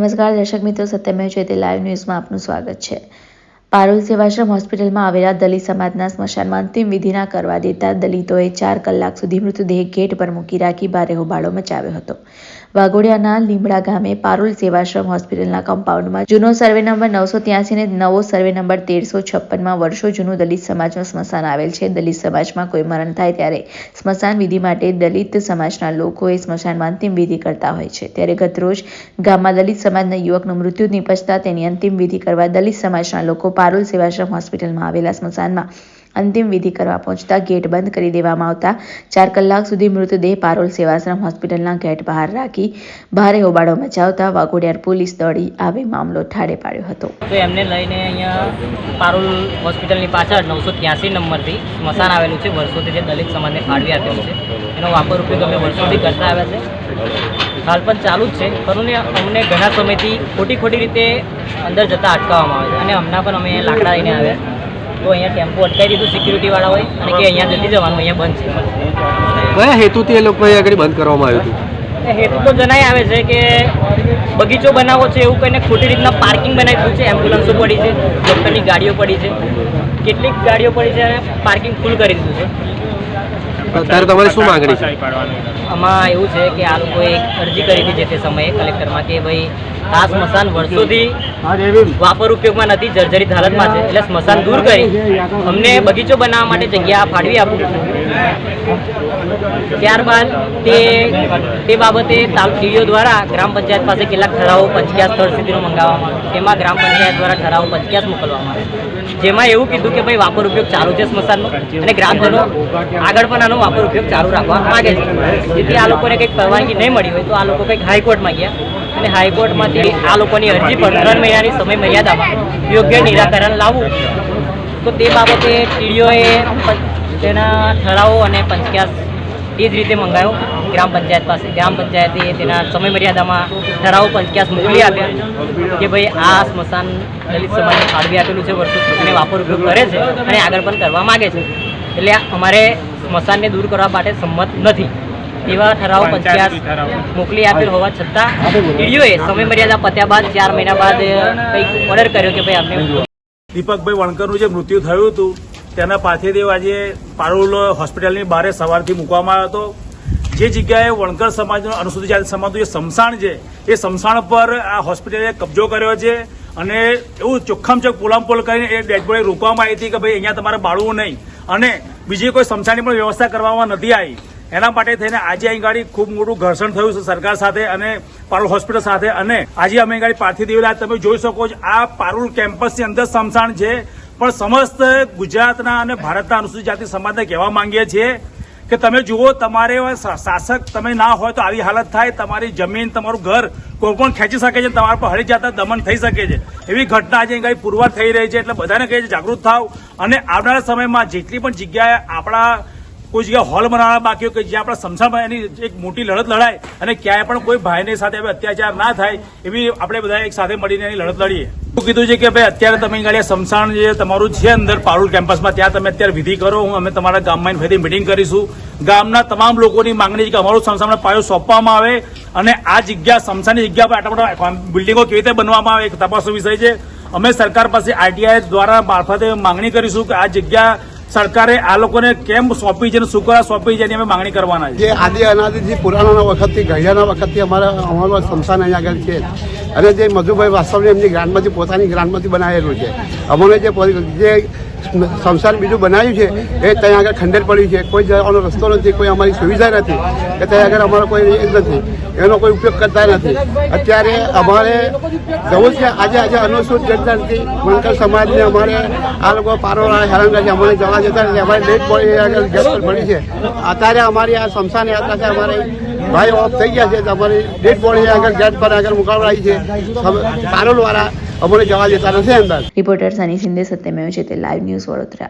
નમસ્કાર, દર્શક મિત્રો. સત્યમય જયતે લાઈવ ન્યૂઝમાં આપનું સ્વાગત છે. પારુલ સેવાશ્રમ હોસ્પિટલમાં આવેલા દલિત સમાજના સ્મશાનમાં અંતિમ વિધિના કરવા દેતા દલિતોએ ચાર કલાક સુધી મૃતદેહ ગેટ પર મૂકી રાખી ભારે હોબાળો મચાવ્યો હતો. વાઘોડિયાના લીમડા ગામે પારુલ સેવાશ્રમ હોસ્પિટલના કમ્પાઉન્ડમાં જૂનો સર્વે નંબર નવસો ત્યાસી ને નવો સર્વે નંબર તેરસો છપ્પનમાં વર્ષો જૂનું દલિત સમાજનું સ્મશાન આવેલ છે. દલિત સમાજમાં કોઈ મરણ થાય ત્યારે સ્મશાન વિધિ માટે દલિત સમાજના લોકોએ સ્મશાનમાં અંતિમ વિધિ કરતા હોય છે. ત્યારે ગતરોજ ગામમાં દલિત સમાજના યુવકનું મૃત્યુ નિપજતા તેની અંતિમ વિધિ કરવા દલિત સમાજના લોકો પારુલ સેવાશ્રમ હોસ્પિટલમાં આવેલા સ્મશાનમાં અંતિમ વિધિ કરવા પહોંચતા ગેટ બંધ કરી દેવામાં આવતા ચાર કલાક સુધી મૃતદેહ પારોલ સેવાશ્રમ હોસ્પિટલના ગેટ બહાર રાખી ભારે હોબાળો મચાવતા વાઘોડિયાર પોલીસ દોડી આવી મામલો ઠાડે પાડ્યો હતો. તો એમને લઈને અહીંયા પારુલ હોસ્પિટલની પાછળ નવસો ત્યાસી નંબરથી સ્મશાન આવેલું છે. વર્ષોથી જે દલિત સમાજને ફાળવી આપેલું છે. એનો વાપર ઉપયોગ અમે વર્ષોથી કરતા આવ્યા છે. હાલ પણ ચાલુ જ છે. પરંતુ અમને ઘણા સમયથી ખોટી ખોટી રીતે અંદર જતાં અટકાવવામાં આવે છે. અને હમણાં પણ અમે લાકડા લઈને આવ્યા. તો અહીંયા ટેમ્પો અટકાવી દીધું સિક્યુરિટીવાળાઓએ અને કે અહીંયા જતી જવાનું અહીંયા બંધ છે. કયા હેતુથી એ લોકોએ આગળ બંધ કરવામાં આવ્યું હતું? હેતુ તો જણાય આવે છે કે બગીચો બનાવવો છે એવું કહીને ખોટી રીતના પાર્કિંગ બનાવી દીધું છે એમ્બ્યુલન્સો પડી છે ડૉક્ટરની ગાડીઓ પડી છે. કેટલીક ગાડીઓ પડી છે અને પાર્કિંગ ફૂલ કરી દીધું છે. અત્યારે તમારી શું માંગણી છે? આમાં એવું છે કે આ લોકોએ એક અરજી કરી હતી જે તે સમયે કલેક્ટરમાં કે ભાઈ આ સ્મશાન વર્ષોથી વાપર ઉપયોગમાં નથી જર્જરિત હાલતમાં છે એટલે સ્મશાન દૂર કરી. અમને બગીચો બનાવવા માટે જગ્યા ફાળવી આપો. ત્યારબાદ તે તે બાબતે તાલુકીઓ દ્વારા ગ્રામ પંચાયત પાસે કેટલાક ઠરાવો પંચક્યાસ સ્થળ સુધીનો મંગાવવામાં આવે તેમાં ગ્રામ પંચાયત દ્વારા ઠરાવો પંચક્યાસ મોકલવામાં આવે જેમાં એવું કીધું કે ભાઈ વાપર ઉપયોગ ચાલુ છે સ્મશાનનો અને ગ્રામજનો આગળ પણ આનો વાપર ઉપયોગ ચાલુ રાખવા માગે છે. જેથી આ લોકોને કંઈક પરવાનગી નહીં મળી હોય તો આ લોકો કંઈક હાઈકોર્ટમાં ગયા અને હાઈકોર્ટમાંથી આ લોકોની અરજી પર ત્રણ મહિનાની સમય મર્યાદામાં યોગ્ય નિરાકરણ લાવવું. તો તે બાબતે ટીડીઓએ તેના ઠરાવો અને પંચક્યાસ એ જ રીતે મંગાવ્યો ગ્રામ પંચાયત પાસે. ગ્રામ પંચાયતે તેના સમય મર્યાદામાં ઠરાવ પંચક્યાસ મોકલી આપ્યા કે ભાઈ આ સ્મશાન દલિત સમાજને ફાળવી આપેલું છે વર્ષો અને વાપર ઉપયોગ કરે છે અને આગળ પણ કરવા માગે છે. એટલે અમારે સ્મશાનને દૂર કરવા માટે સંમત નથી. એવા ઠરાવો પંચાયત મોકલી આપેલ હોવા છતાં ઈડીઓએ સમય મર્યાદા પત્યા બાદ ચાર મહિના બાદ કંઈક ઓર્ડર કર્યો કે ભાઈ અમને દીપકભાઈ વણકરનું જે મૃત્યુ થયું હતું તેના પાર્થિવ આજે પારોલ હોસ્પિટલની બહાર સવારથી મૂકવામાં આવ્યો હતો. જે જગ્યાએ વણકર સમાજનો અનુસૂચિત જાતિ સમાજનું જે સમસાણ છે, એ સમસાણ પર આ હોસ્પિટલે કબજો કર્યો છે અને એવું ચોખ્ખામ ચોખ્ખ પોલામપોલ કરીને એ ડેડબોડી રોકવામાં આવી હતી કે ભાઈ અહીંયા તમારે બાળવું નહીં. અને બીજી કોઈ સમસાણની પણ વ્યવસ્થા કરવામાં નથી આવી. એના માટે થઈને આજે અહીં ગાડી ખૂબ મોટું ઘર્ષણ થયું છે સરકાર સાથે અને પારુલ હોસ્પિટલ સાથે. અને આજે અમે ગાડી પાર્થિવ દેવીરાજ, તમે જોઈ શકો છો આ પારુલ કેમ્પસની અંદર સમસાણ છે. પણ સમસ્ત ગુજરાતના અને ભારતના અનુસૂચિત જાતિ સમાજને કહેવા માંગીએ છીએ કે તમે જુઓ, તમારે શાસક તમે ના હોય તો આવી હાલત થાય. તમારી જમીન, તમારું ઘર કોઈ પણ ખેંચી શકે છે, તમારા પર હળી જતા દમન થઈ શકે છે. એવી ઘટના આજે કંઈ પુરવાર થઈ રહી છે, એટલે બધાને કહે છે જાગૃત થાવ. અને આવનારા સમયમાં જેટલી પણ જગ્યાએ આપણા કોઈ જગ્યાએ હોલ બનાવવા બાકી હોય કે જ્યાં આપણા સમસામાં એની એક મોટી લડત લડાય અને ક્યાંય પણ કોઈ ભાઈને સાથે અત્યાચાર ના થાય, એવી આપણે બધા એક સાથે મળીને એની લડત લડીએ. એવું કીધું છે કે ભાઈ, અત્યારે તમે ગાડી સમસાણ જે તમારું છે અંદર પારુલ કેમ્પસમાં, ત્યાં તમે અત્યારે વિધિ કરો, હું અમે તમારા ગામમાં ફરી મિટિંગ કરીશું. ગામના તમામ લોકોની માંગણી કે અમારું સમસાણ પાયો સોંપવામાં આવે અને આ જગ્યા સમસાની જગ્યા પર આટલા મોટા બિલ્ડિંગો કેવી રીતે બનવામાં આવે એક તપાસનો વિષય છે. અમે સરકાર પાસે આરટીઆઈ દ્વારા મારફતે માંગણી કરીશું કે આ જગ્યા સરકારે આ લોકોને કેમ સોંપી છે અને શું કરવા સોંપી છે એની અમે માંગણી કરવાના છે જે આદિ અનાદિથી પુરાણોના વખતથી ઘડિયાના વખતથી અમારા અમારું સ્મશાન અહીંયા આગળ છે. અને જે મધુભાઈ વાસ્તવને એમની ગ્રાન્ડમાંથી પોતાની ગ્રાન્ડમાંથી બનાવેલું છે. અમને જે જે સ્મશાન બીજું બનાવ્યું છે, એ ત્યાં આગળ ખંડેર પડ્યું છે. કોઈ જવાનો રસ્તો નથી, કોઈ અમારી સુવિધા નથી કે ત્યાં આગળ અમારો કોઈ એ નથી. એનો કોઈ ઉપયોગ કરતા નથી. અત્યારે અમારે જવું છે. આજે આજે અનુસૂચિત જાતિથી વણકર સમાજને અમારે આ લોકો પારોળા હેરાન કરે છે. અમારે જવા જતા નથી. અમારે ડેટ પડી આગળ ગેસ પડી છે. અત્યારે અમારી આ શમશાન યાત્રા છે. અમારે ભાઈ ઓફ થઈ ગયા છે. તમારી ડેડ બોડી આગળ ગેટ પર આગળ મુકાવડાવી છે. પારોલ વાળા અમને જવા દેતા નથી અંદર. Reporter Sunny Shinde Satyamev Jayate live news Vadodara.